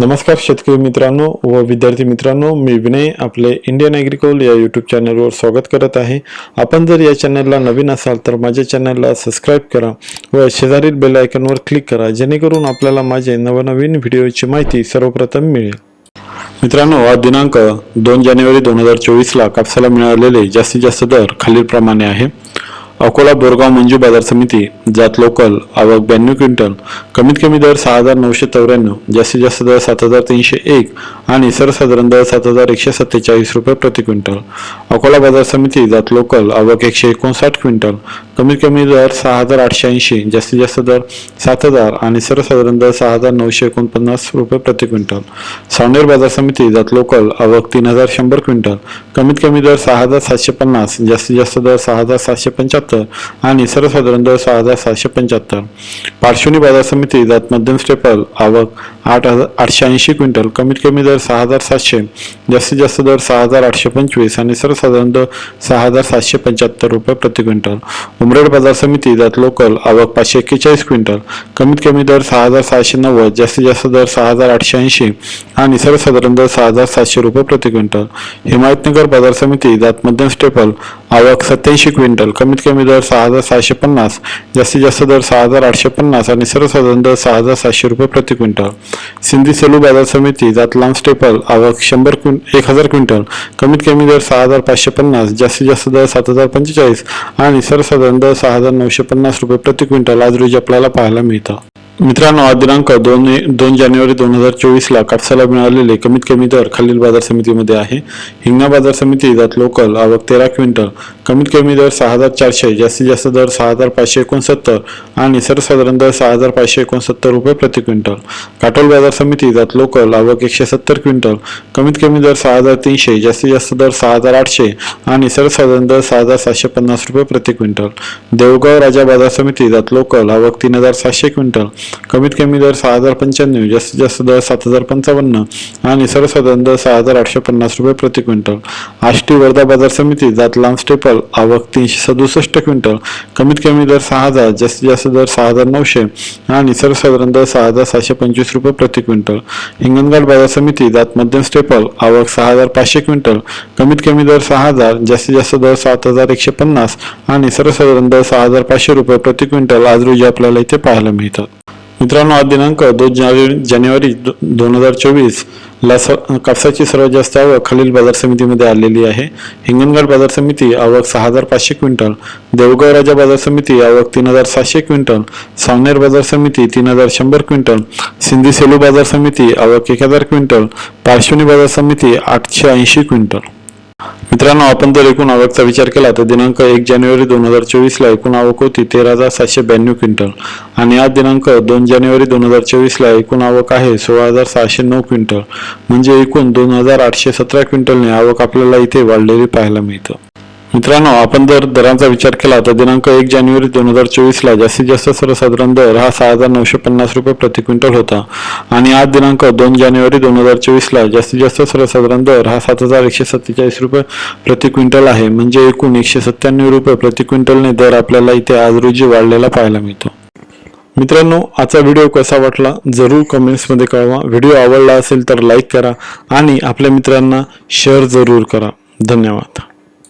नमस्कार शेतकरी मित्रांनो व विद्यार्थी मित्रांनो मी विनय आपले इंडियन ॲग्रिकोल या यूट्यूब चॅनलवर स्वागत करत आहे. आपण जर या चॅनलला नवीन असाल तर माझ्या चॅनलला सबस्क्राईब करा व शेजारील बेल आयकॉनवर क्लिक करा जेणेकरून आपल्याला माझे नवनवीन व्हिडिओची माहिती सर्वप्रथम मिळेल. मित्रांनो आज दिनांक दोन जानेवारी दोन हजार चोवीसला कापसाला मिळालेले जास्तीत जास्त दर खालीलप्रमाणे आहे. अकोला बोरगाव मंजू बाजार समिती जात लोकल आवक ब्याण्णव क्विंटल कमीत कमी दर सहा हजार नऊशे चौऱ्याण्णव जास्तीत जास्त दर सात हजार तीनशे एक आणि सर्वसाधारण दर सात हजार एकशे सत्तेचाळीस रुपये प्रति क्विंटल. अकोला बाजार समिती जात लोकल आवक एकशे एकोणसाठ क्विंटल कमीत कमी दर सहा हजार आठशे ऐंशी जास्तीत जास्त दर सात हजार आणि सर्वसाधारण दर सहा हजार नऊशे एकोणपन्नास रुपये प्रति क्विंटल. सावनेर बाजार समिती जात लोकल आवक तीन हजार शंभर क्विंटल कमीत कमी दर सहा हजार सातशे पन्नास जास्तीत जास्त दर सहा हजार सातशे पंच्याहत्तर आणि सर्वसाधारण दर सहा हजार सातशे पंच्याहत्तर. पार्श्वनी बाजार समिती जात मध्यम स्टेपल आवक आठ हजार आठशे ऐंशी क्विंटल कमीत कमी दर सहा हजार सातशे जास्तीत जास्त दर सहा हजार आठशे पंचवीस आणि सर्वसाधारण दर सहा हजार सातशे पंच्याहत्तर रुपये प्रति क्विंटल. उमरेड बाजार समिती जात लोकल आवक पाचशे एक्केचाळीस क्विंटल कमीत कमी दर सहा हजार सहाशे नव्वद जास्तीत जास्त दर सहा हजार आठशे ऐंशी आणि सर्वसाधारण दर सहा हजार सातशे रुपये प्रति क्विंटल. हिमायतनगर बाजार समिती जात मध्यम स्टेपल आवक सत्याऐंशी क्विंटल कमीत कमी दर सहा हजार सहाशे पन्नास जास्तीत जास्त दर सहा हजार आठशे पन्नास आणि सर्वसाधारण दर सहा हजार सातशे रुपये प्रति क्विंटल. सिंधी सेलू बाजार समिती जात स्टेपल आवक शंभर क्विं एक हजार क्विंटल कमीत कमी दर सहा हजार पाचशे पन्नास जास्तीत जास्त दर सात हजार पंचेचाळीस आणि सर्वसाधारण दर सहा हजार नऊशे पन्नास रुपये प्रति क्विंटल आज रोजी आपल्याला पाहायला मिळतं. मित्रांनो आज दिनांक दोन दोन जानेवारी दोन हजार चोवीसला कापसाला मिळालेले कमीत कमी दर खालील बाजार समितीमध्ये आहे. हिंगणा बाजार समिती जात लोकल आवक तेरा क्विंटल कमीत कमी दर सहा हजार चारशे जास्तीत जास्त दर सहा हजार पाचशे एकोणसत्तर आणि सर्वसाधारण दर सहा हजार पाचशे एकोणसत्तर रुपये प्रति क्विंटल. काटोल बाजार समिती जात लोकल आवक एकशे सत्तर क्विंटल. कमीत कमी दर सहा हजार तीनशे जास्तीत जास्त दर सहा हजार आठशे आणि सर्वसाधारण दर सहा हजार सातशे पन्नास रुपये प्रति क्विंटल. देवगाव राजा बाजार समिती जात लोकल आवक तीन हजार सातशे क्विंटल. कमीत कमी दर सहा हजार पंच्याण्णव जास्तीत जास्त दर सात हजार पंचावन्न आणि सर्वसाधारण दर सहा हजार आठशे पन्नास रुपये प्रति क्विंटल. आष्टी वर्धा बाजार समिती जात लांब स्टेपल आवक तीनशे सदुसष्ट क्विंटल. कमीत कमी दर सहा हजार जास्तीत जास्त दर सहा हजार नऊशे आणि सर्वसाधारण दर सहा हजार सातशे पंचवीस रुपये प्रति क्विंटल. हिंगणघाट बाजार समिती जात मध्यम स्टेपल आवक सहा हजार पाचशे क्विंटल. कमीत कमी दर सहा हजार जास्तीत जास्त दर सात हजार एकशे पन्नास आणि सर्वसाधारण दर सहा हजार पाचशे रुपये प्रति क्विंटल आज रोजी आपल्याला इथे पाहायला मिळतात. मित्रांनो आज दिनांक दोन जानेवारी जानेवारी दोन हजार चोवीस ला स कापसाची सर्वात जास्त आवक खालील बाजार समितीमध्ये आलेली आहे. हिंगणघाट बाजार समिती आवक सहा हजार पाचशे क्विंटल देवगाव राजा बाजार समिती आवक तीन हजार सातशे क्विंटल सावनेर बाजार समिती तीन हजार शंभर क्विंटल सिंधी सेलू बाजार समिती आवक एक हजार क्विंटल पार्श्वनी बाजार समिती आठशे ऐंशी क्विंटल. मित्रांनो आपण जर एकूण आवकचा विचार केला तर दिनांक एक जानेवारी दोन हजार चोवीसला एकूण आवक होती तेरा हजार सातशे ब्याण्णव क्विंटल. आणि आज दिनांक दोन जानेवारी दोन हजार चोवीसला एकूण आवक आहे सोळा हजार सहाशे नऊ क्विंटल. म्हणजे एकूण दोन हजार आठशे सतरा क्विंटलने आवक आपल्याला इथे वाढलेली पाहायला मिळतं. मित्रांनो आपण जर दरांचा विचार केला तर दिनांक एक जानेवारी दोन हजार चोवीसला जास्तीत जास्त सर्वसाधारण दर हा सहा हजार नऊशे पन्नास रुपये प्रति क्विंटल होता. आणि आज दिनांक दोन जानेवारी दोन हजार चोवीसला जास्तीत जास्त सर्वसाधारण दर हा सात हजार एकशे सत्तेचाळीस रुपये प्रति क्विंटल आहे. म्हणजे एकूण एकशे सत्त्याण्णव रुपये प्रति क्विंटलने दर आपल्याला इथे आज रोजी वाढलेला पाहायला मिळतो. मित्रांनो आजचा व्हिडिओ कसा वाटला जरूर कमेंट्समध्ये कळवा. व्हिडिओ आवडला असेल तर लाईक करा आणि आपल्या मित्रांना शेअर जरूर करा. धन्यवाद.